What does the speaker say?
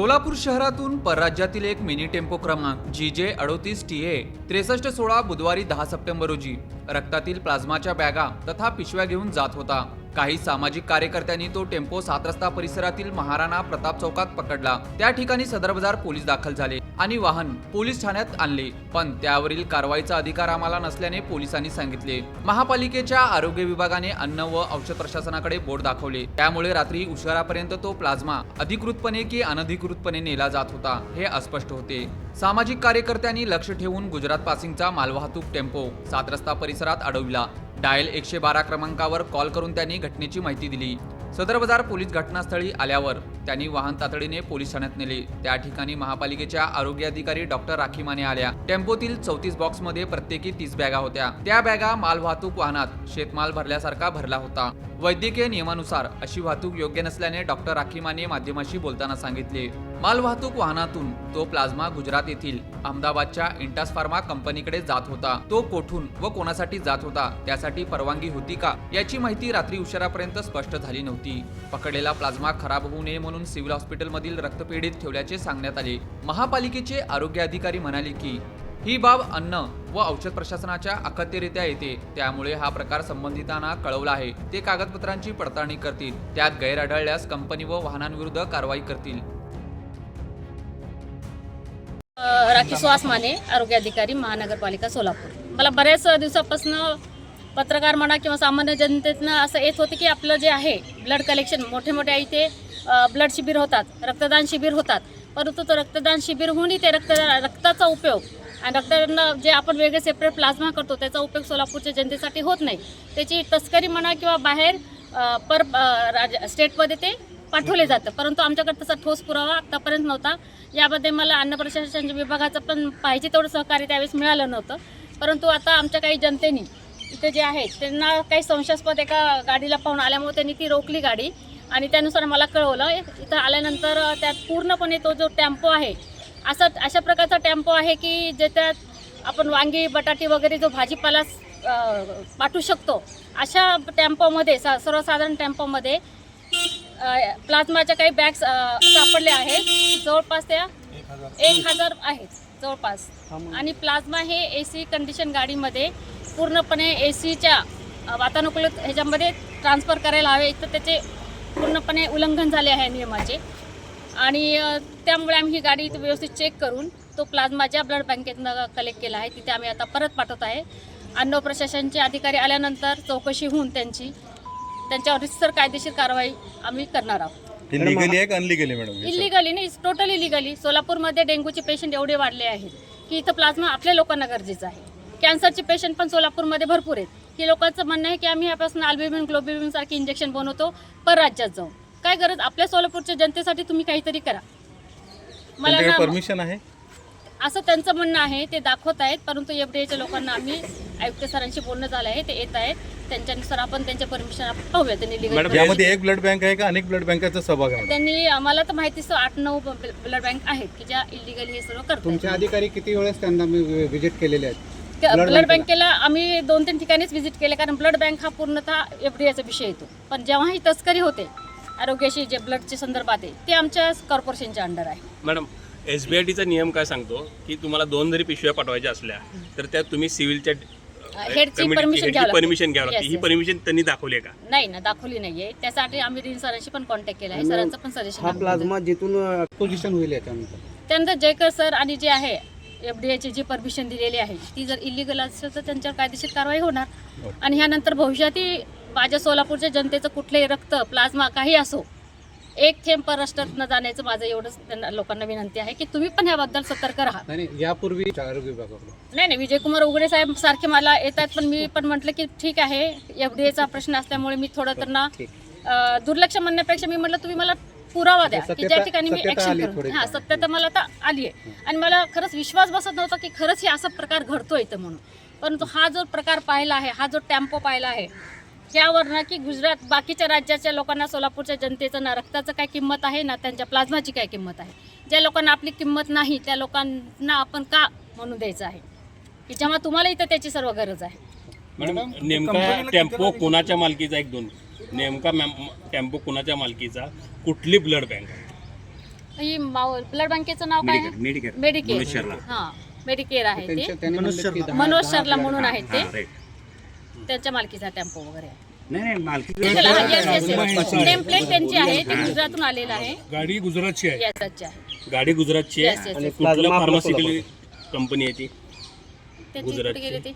सोलापूर शहरातून परराज्यातील एक mini tempo क्रमांक जी जे अडोतीस टी ए त्रेसष्ट सोळा बुधवारी दहा सप्टेंबर रोजी रक्तातील प्लाझ्माच्या बॅगा तथा पिशव्या घेऊन जात होता. काही सामाजिक कार्यकर्त्यांनी तो टेम्पो सात रस्ता परिसरातील महाराणा प्रताप चौकात पकडला. त्या ठिकाणी सदर बाजार पोलीस दाखल झाले. आणि वाहन पोलीस ठाण्यात आणले पण त्यावरील कारवाईचा अधिकार आम्हाला नसल्याने पोलिसांनी सांगितले. महापालिकेच्या आरोग्य विभागाने अन्न व औषध प्रशासनाकडे बोट दाखवले. त्यामुळे रात्री उशिरापर्यंत तो प्लाझ्मा अधिकृतपणे की अनधिकृतपणे नेला जात होता हे अस्पष्ट होते. सामाजिक कार्यकर्त्यांनी लक्ष ठेवून गुजरात पासिंगचा मालवाहतूक टेम्पो सात रस्ता परिसरात अडविला. डायल एकशे बारा क्रमांकावर कॉल करून त्यांनी घटनेची माहिती दिली. सदर बाजार पोलीस घटनास्थळी आल्यावर त्यांनी वाहन तातडीने पोलीस ठाण्यात नेले. त्या ठिकाणी महापालिकेच्या आरोग्य अधिकारी डॉक्टर राखी माने आल्या. टेम्पोतील चौतीस बॉक्समध्ये प्रत्येकी तीस बॅगा होत्या. त्या बॅगा मालवाहतूक वाहनात शेतमाल भरल्यासारखा भरला होता. वैद्यकीय नियमानुसार अशी वाहतूक योग्य नसल्याने डॉक्टर राखी माने माध्यमाशी बोलताना सांगितले. मालवाहतूक वाहनातून तो प्लाझ्मा गुजरात येथील अहमदाबादच्या इंटास फार्मा कंपनीकडे जात होता. तो कोठून व कोणासाठी जात होता त्यासाठी परवानगी होती का याची माहिती रात्री उशिरापर्यंत स्पष्ट झाली नव्हती. पकडलेला प्लाझ्मा खराब होऊ नये म्हणून सिव्हिल हॉस्पिटलमधील रक्तपेढीत ठेवल्याचे सांगण्यात आले. महापालिकेचे आरोग्य अधिकारी म्हणाले की ही बाब अन्न व औषध प्रशासनाच्या अखत्यरित्या येते. त्यामुळे हा प्रकार संबंधितांना कळवला आहे. ते कागदपत्रांची पडताळणी करतील. त्यात गैर आढळल्यास कंपनी व वाहनांविरुद्ध कारवाई करतील. राखी सुहास माने आरोग्य अधिकारी महानगरपालिका सोलापूर. मला बऱ्याच दिवसापासून पत्रकार म्हणा किंवा सामान्य जनतेतनं असं येत होतं की आपलं जे आहे ब्लड कलेक्शन मोठे मोठे इथे ब्लड शिबिर होतात रक्तदान शिबिर होतात. परंतु तो रक्तदान शिबिर होऊनही ते रक्त रक्ताचा उपयोग आणि रक्तदान जे आपण वेगळे सेपरेट प्लाझ्मा करतो त्याचा उपयोग सोलापूरच्या जनतेसाठी होत नाही. त्याची तस्करी म्हणा किंवा बाहेर पर राज स्टेटमध्ये ते पाठवले जातं. परंतु आमच्याकडे तसा ठोस पुरावा आतापर्यंत नव्हता. यामध्ये मला अन्न प्रशासन विभागाचं पण पाहिजे तेवढं सहकार्य त्यावेळेस मिळालं नव्हतं. परंतु आता आमच्या काही जनतेनी इथे जे आहेत त्यांना काही संशयास्पद एका गाडीला पाहून आल्यामुळे त्यांनी ती रोखली गाडी. आणि त्यानुसार मला कळवलं इथं आल्यानंतर त्यात पूर्णपणे तो जो टेम्पो आहे असा अशा प्रकारचा टेम्पो आहे की ज्याच्यात आपण वांगी बटाटे वगैरे जो भाजीपाला पाठवू शकतो अशा टेम्पोमध्ये सा सर्वसाधारण टेम्पोमध्ये प्लाझ्माच्या काही बॅग्स सापडल्या आहेत. जवळपास त्या एक हजार आहेत जवळपास. आणि प्लाझ्मा हे ए सी कंडिशन गाडीमध्ये पूर्णपणे ए सीच्या वातानुकूलित ह्याच्यामध्ये ट्रान्सफर करायला हवे. तर त्याचे पूर्णपणे उल्लंघन झाले आहे नियमाचे. आणि त्यामुळे आम्ही ही गाडी इथे व्यवस्थित चेक करून तो प्लाझ्मा ज्या ब्लड बँकेतनं कलेक्ट केला आहे तिथे आम्ही आता परत पाठवत आहे. अन्न प्रशासनचे अधिकारी आल्यानंतर चौकशी होऊन त्यांची त्यांच्यावर रितसर कायदेशीर कारवाई आम्ही करणार आहोत. हे लिगली आहे का अनलिगली मॅडम? इलिगली नाही टोटल इलिगली सोलापूरमध्ये डेंग्यूचे पेशंट एवढे वाढले आहेत की इथं प्लाझ्मा आपल्या लोकांना गरजेचं आहे. कॅन्सरचे पेशंट पण सोलापूरमध्ये भरपूर आहेत. की लोकांचं म्हणणं आहे की आम्ही यापासून अल्बिमिन ग्लोबिमिन सारखे इंजेक्शन बनवतो परराज्यात जाऊन काय गरज? आपल्या सोलापूरच्या जनतेसाठी तुम्ही काहीतरी करा. मला ना परमिशन आहे? असं त्यांचं म्हणणं आहे ते दाखवत आहेत परंतु एफ लोकांना आम्ही आयुक्त सरांशी बोलणं झालं आहे ते येत आहेत. त्यांच्यानुसार आपण त्यांच्या परमिशन आपण पाहूया त्यांनी legal यामध्ये एक ब्लड बँक आहे का? अनेक ब्लड बँकाचा सहभाग आहे? त्यांनी आम्हाला तर माहिती आठ नऊ ब्लड बँक आहेत की ज्या इलिगली हे सर्व करतात तुमचे अधिकारी किती वेळेस त्यांना मी व्हिजिट केलेले आहेत? ब्लड बँकेला आम्ही दोन तीन ठिकाणीच व्हिजिट केले कारण ब्लड बँक हा पूर्णतः एफ डी आयचा विषय येतो. पण जेव्हा ही तस्करी होते आरोग्याशी जे ब्लडच्या संदर्भात आहे ते आमच्या कॉर्पोरेशनच्या अंडर आहे. मॅडम एस बी आय टीचा नियम काय सांगतो? की तुम्हाला दोन जरी पिशव्या पाठवायच्या असल्या तर त्यात तुम्ही सिव्हिलच्या हेडची परमिशन घ्यावी लागते. ही. परमिशन त्यांनी दाखवली आहे का? नाही ना दाखवली नाहीये. त्यासाठी आम्ही रील सरांशी पण कॉन्टॅक्ट केला आहे. सरांचं पण हा सजेशन प्लाझ्मा जिथून पोझिशन होईल त्यानंतर जयकर सर आणि जे आहे एफ डी जी परमिशन दिलेली आहे ती जर इलिगल असेल तर त्यांच्यावर कायदेशीर कारवाई होणार. आणि ह्यानंतर भविष्यातही माझ्या सोलापूरच्या जनतेचं कुठलंही रक्त प्लाझ्मा काही असो एक थेंब परराष्ट्रात न जाण्याचं माझं एवढंच त्यांना लोकांना विनंती आहे की तुम्ही पण ह्याबद्दल सतर्क राहा. नाही नाही, यापूर्वी नाही नाही विजयकुमार उघडे साहेब सारखे मला येतात पण मी पण म्हटलं की ठीक आहे एफ डी एचा प्रश्न असल्यामुळे मी थोडं त्यांना दुर्लक्ष म्हणण्यापेक्षा मी म्हटलं तुम्ही मला पुरावा द्या की ज्या ठिकाणी मी ऍक्शन करू. हा सत्यता मला आता आली आहे. आणि मला खरंच विश्वास बसत नव्हता की खरंच हे असा प्रकार घडतोय इथं म्हणून. परंतु हा जो प्रकार पाहिला आहे हा जो टेम्पो पाहिला आहे यावर ना की गुजरात बाकीच्या राज्याच्या लोकांना सोलापूरच्या जनतेचं ना रक्ताचं काय किंमत आहे ना त्यांच्या प्लाझ्माची काय किंमत आहे. ज्या लोकांना आपली किंमत नाही त्या लोकांना आपण का म्हणून द्यायचं आहे? की जेव्हा तुम्हाला इथं त्याची सर्व गरज आहे. मॅडम नेमका टेम्पो कोणाच्या मालकीचा एक दोन? नेमका मॅम- टेम्पो कोणाच्या मालकीचा? कुठली ब्लड बँक? ही ब्लड बँकेचं नाव काय आहे मेडिकेअर मेडिकेअर हा मेडिकेअर आहे ते. मनोज शर्ला म्हणून आहेत ते. त्यांच्या मालकीचा टेम्पो वगैरे आहे. नाही नाही मालकी टेम्पलेट त्यांची आहे ते गुजरातून आलेलं आहे. गाडी गुजरातची आहे. Yes, अच्छा. आहे गाडी गुजरातची Yes, आहे. Yes, आणि. कुठल्या कंपनी आहे ती? त्यांची गुजरातची. कुठे गेली ती?